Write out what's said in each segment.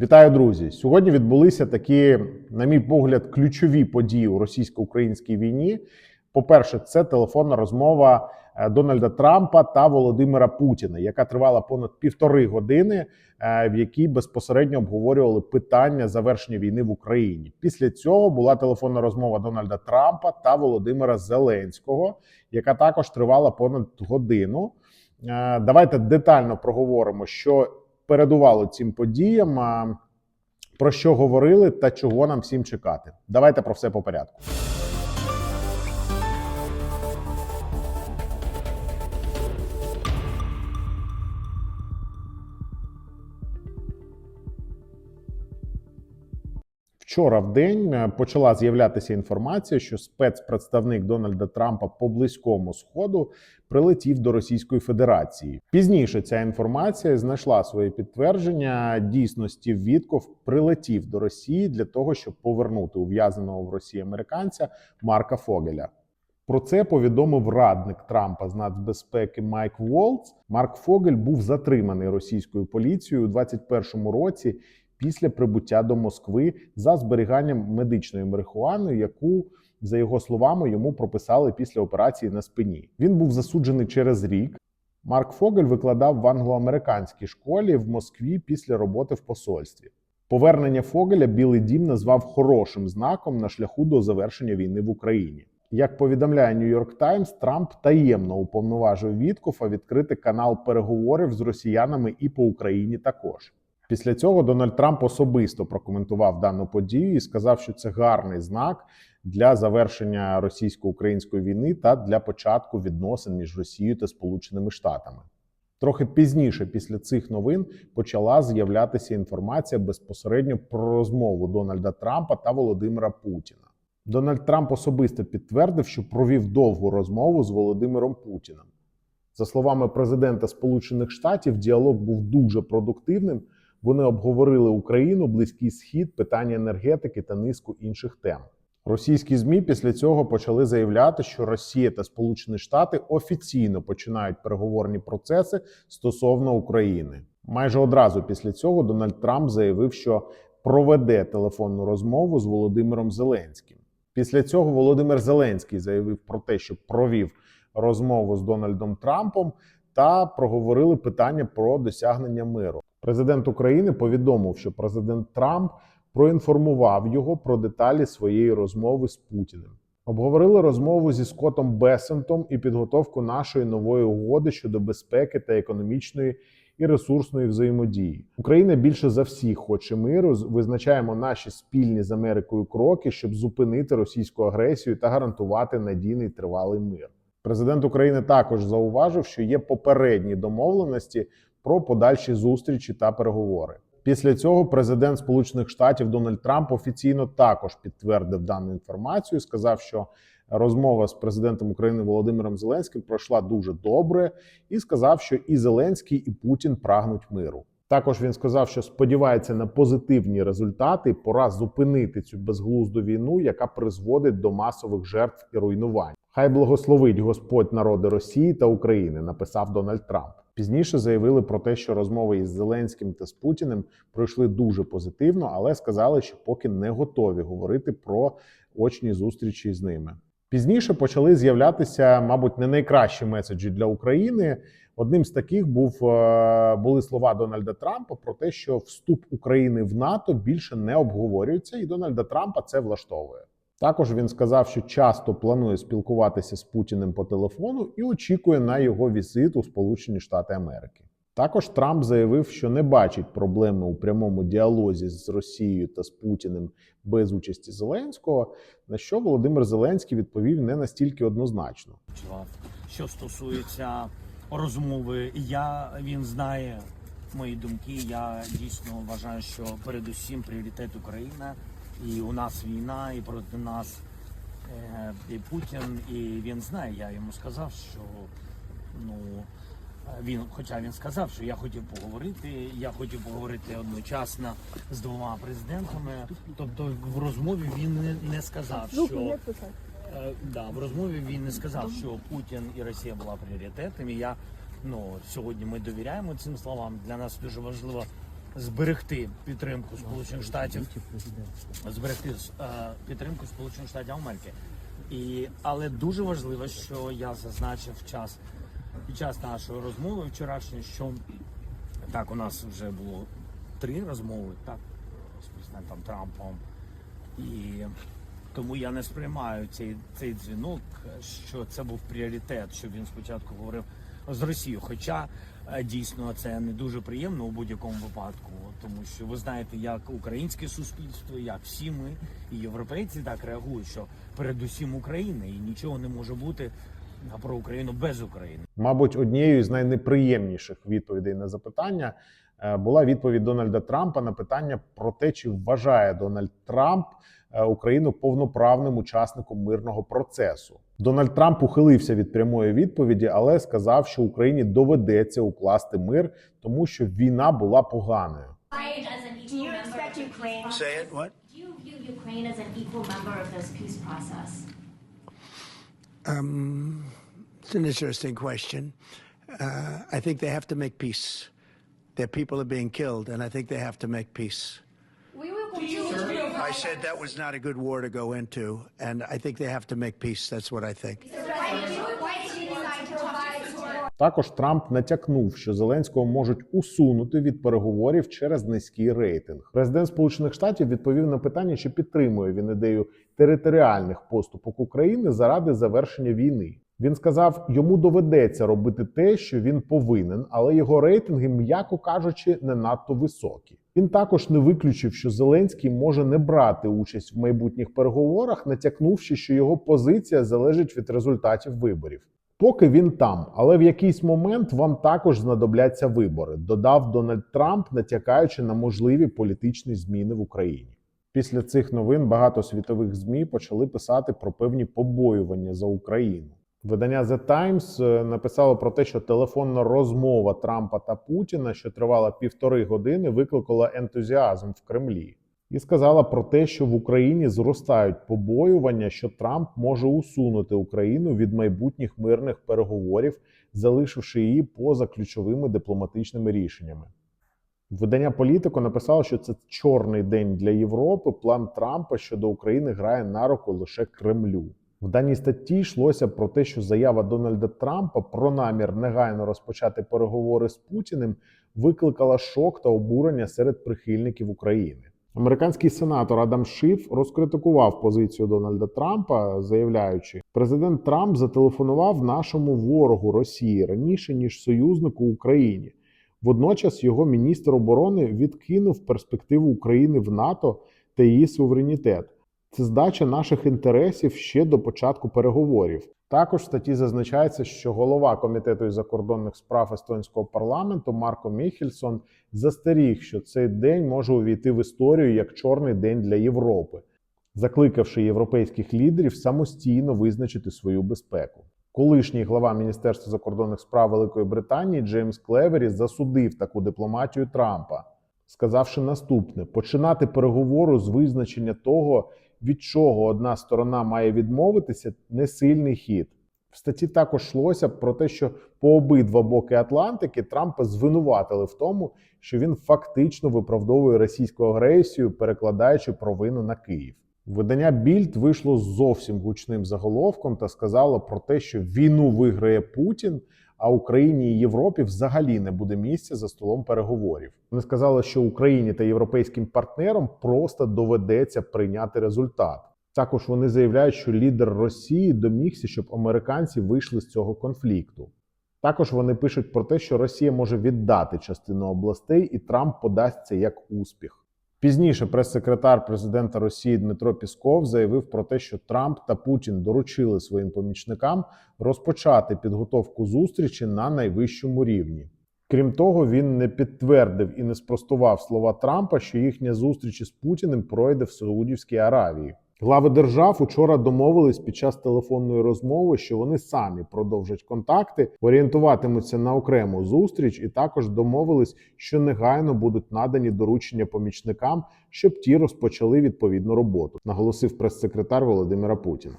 Вітаю, друзі! Сьогодні відбулися такі, на мій погляд, ключові події у російсько-українській війні. По-перше, це телефонна розмова е, Дональда Трампа та Володимира Путіна, яка тривала понад півтори години, е, в якій безпосередньо обговорювали питання завершення війни в Україні. Після цього була телефонна розмова Дональда Трампа та Володимира Зеленського, яка також тривала понад годину. Е, Давайте детально проговоримо, що передувало цим подіям, а, про що говорили та чого нам всім чекати. Давайте про все по порядку. Вчора в день е, почала з'являтися інформація, що спецпредставник Дональда Трампа по близькому сходу прилетів до Російської Федерації. Пізніше ця інформація знайшла своє підтвердження дійсності. Вітков прилетів до Росії для того, щоб повернути ув'язаного в Росії американця Марка Фогеля. Про це повідомив радник Трампа з нацбезпеки Майк Волц. Марк Фогель був затриманий російською поліцією у 2021 році після прибуття до Москви за зберіганням медичної марихуани, яку за його словами йому прописали після операції на спині. Він був засуджений через рік. Марк Фогель викладав в англоамериканській школі в Москві після роботи в посольстві. Повернення Фогеля Білий Дім назвав хорошим знаком на шляху до завершення війни в Україні. Як повідомляє Нью-Йорк Таймс, Трамп таємно уповноважив Віткофа відкрити канал переговорів з росіянами і по Україні також. Після цього Дональд Трамп особисто прокоментував дану подію і сказав, що це гарний знак для завершення російсько-української війни та для початку відносин між Росією та Сполученими Штатами. Трохи пізніше, після цих новин, почала з'являтися інформація безпосередньо про розмову Дональда Трампа та Володимира Путіна. Дональд Трамп особисто підтвердив, що провів довгу розмову з Володимиром Путіним. За словами президента Сполучених Штатів, діалог був дуже продуктивним. Вони обговорили Україну, Близький Схід, питання енергетики та низку інших тем. Російські змі після цього почали заявляти, що Росія та Сполучені Штати офіційно починають переговорні процеси стосовно України. Майже одразу після цього Дональд Трамп заявив, що проведе телефонну розмову з Володимиром Зеленським. Після цього Володимир Зеленський заявив про те, що провів розмову з Дональдом Трампом та проговорили питання про досягнення миру. Президент України повідомив, що президент Трамп проінформував його про деталі своєї розмови з Путіним. Обговорили розмову зі Скоттом Бесентом і підготовку нашої нової угоди щодо безпеки та економічної і ресурсної взаємодії. Україна більше за всіх хоче миру. Визначаємо наші спільні з Америкою кроки, щоб зупинити російську агресію та гарантувати надійний тривалий мир. Президент України також зауважив, що є попередні домовленості про подальші зустрічі та переговори. Після цього президент Сполучених Штатів Дональд Трамп офіційно також підтвердив дану інформацію. Сказав, що розмова з президентом України Володимиром Зеленським пройшла дуже добре, і сказав, що і Зеленський, і Путін прагнуть миру. Також він сказав, що сподівається на позитивні результати. Пора зупинити цю безглузду війну, яка призводить до масових жертв і руйнувань. Хай благословить Господь народи Росії та України, написав Дональд Трамп. Пізніше заявили про те, що розмови із Зеленським та з Путіним пройшли дуже позитивно, але сказали, що поки не готові говорити про очні зустрічі з ними. Пізніше почали з'являтися, мабуть, не найкращі меседжі для України. Одним з таких був е, були слова Дональда Трампа про те, що вступ України в НАТО більше не обговорюється, і Дональда Трампа це влаштовує. Також він сказав, що часто планує спілкуватися з Путіним по телефону і очікує на його візит у Сполучені Штати Америки. Також Трамп заявив, що не бачить проблеми у прямому діалозі з Росією та з Путіним без участі Зеленського. На що Володимир Зеленський відповів не настільки однозначно. Що стосується розмови, я він знає мої думки. Я дійсно вважаю, що передусім пріоритет Україна, і у нас війна, і проти нас е, і Путін. І він знає. Я йому сказав, що ну він, хоча він сказав, що я хотів поговорити. Я хотів поговорити одночасно з двома президентами. Тобто в розмові він не, не сказав, Ну, що. Е, Да, в розмові він не сказав, що Путін і Росія була пріоритетом. І я ну сьогодні ми довіряємо цим словам. Для нас дуже важливо зберегти підтримку Сполучених Штатів, зберегти е, підтримку Сполучених Штатів Америки. І, але дуже важливо, що я зазначив час під час нашої розмови вчорашньої, що так у нас вже було три розмови, так з президентом Трампом. І тому я не сприймаю цей, цей дзвінок, що це був пріоритет, що він спочатку говорив з Росією. Хоча дійсно це не дуже приємно у будь-якому випадку, тому що ви знаєте, як українське суспільство, як всі ми і європейці так реагують, що передусім Україна, і нічого не може бути про Україну без України. Мабуть, однією з найнеприємніших відповідей на запитання е, була відповідь Дональда Трампа на питання про те, чи вважає Дональд Трамп е, Україну повноправним учасником мирного процесу. Дональд Трамп ухилився від прямої відповіді, але сказав, що Україні доведеться укласти мир, тому що війна була поганою. Process? It's an interesting question. Uh, I think they have to make peace. Their people are being killed, and I think they have to make peace. I said that was not a good war to go into, and I think they have to make peace. That's what I think. Також Трамп натякнув, що Зеленського можуть усунути від переговорів через низький рейтинг. Президент Сполучених Штатів відповів на питання, чи підтримує він ідею територіальних поступок України заради завершення війни. Він сказав, йому доведеться робити те, що він повинен, але його рейтинги, м'яко кажучи, не надто високі. Він також не виключив, що Зеленський може не брати участь в майбутніх переговорах, натякнувши, що його позиція залежить від результатів виборів. Поки він там, але в якийсь момент вам також знадобляться вибори, додав Дональд Трамп, натякаючи на можливі політичні зміни в Україні. Після цих новин багато світових змі почали писати про певні побоювання за Україну. Видання The Times е, написало про те, що телефонна розмова Трампа та Путіна, що тривала півтори години, викликала ентузіазм в Кремлі і сказала про те, що в Україні зростають побоювання, що Трамп може усунути Україну від майбутніх мирних переговорів, залишивши її поза ключовими дипломатичними рішеннями. Видання Політико написало, що це чорний день для Європи. План Трампа щодо України грає на руку лише Кремлю. В даній статті йшлося про те, що заява Дональда Трампа про намір негайно розпочати переговори з Путіним викликала шок та обурення серед прихильників України. Американський сенатор Адам Шиф розкритикував позицію Дональда Трампа, заявляючи, президент Трамп зателефонував нашому ворогу Росії раніше ніж союзнику Україні. Водночас його міністр оборони відкинув перспективу України в НАТО та її суверенітет. Це здача наших інтересів ще до початку переговорів. Також в статті зазначається, що голова комітету із закордонних справ естонського парламенту Марко Міхельсон застеріг, що цей день може увійти в історію як чорний день для Європи, закликавши європейських лідерів самостійно визначити свою безпеку. Колишній глава Міністерства закордонних справ Великої Британії Джеймс Клевері засудив таку дипломатію Трампа, сказавши наступне: починати переговору з визначення того, від чого одна сторона має відмовитися, не сильний хід. В статті також йшлося про те, що по обидва боки Атлантики Трампа звинуватили в тому, що він фактично виправдовує російську агресію, перекладаючи провину на Київ. Видання Більд вийшло з зовсім гучним заголовком та сказало про те, що війну виграє Путін, а Україні і Європі взагалі не буде місця за столом переговорів. Вони сказали, що Україні та європейським партнерам просто доведеться прийняти результат. Також вони заявляють, що лідер Росії домігся, щоб американці вийшли з цього конфлікту. Також вони пишуть про те, що Росія може віддати частину областей, і Трамп подасть це як успіх. Пізніше прес-секретар президента Росії Дмитро Пісков заявив про те, що Трамп та Путін доручили своїм помічникам розпочати підготовку зустрічі на найвищому рівні. Крім того, він не підтвердив і не спростував слова Трампа, що їхня зустріч із Путіним пройде в Саудівській Аравії. Глави держав учора домовились під час телефонної розмови, що вони самі продовжать контакти, орієнтуватимуться на окрему зустріч, і також домовились, що негайно будуть надані доручення помічникам, щоб ті розпочали відповідну роботу, наголосив прес-секретар Володимира Путіна.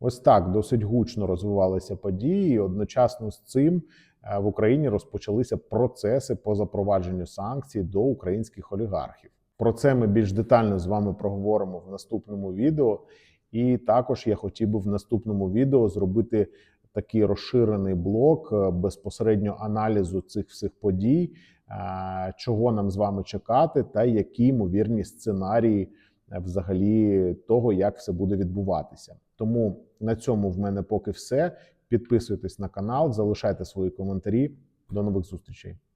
Ось так досить гучно розвивалися події. і Одночасно з цим е, в Україні розпочалися процеси по запровадженню санкцій до українських олігархів. Про це ми більш детально з вами проговоримо в наступному відео. І також я хотів би в наступному відео зробити такий розширений блок е, безпосередньо аналізу цих всіх подій, е, чого нам з вами чекати, та які ймовірні сценарії е, взагалі того, як все буде відбуватися. Тому на цьому в мене поки все. Підписуйтесь на канал, залишайте свої коментарі. До нових зустрічей.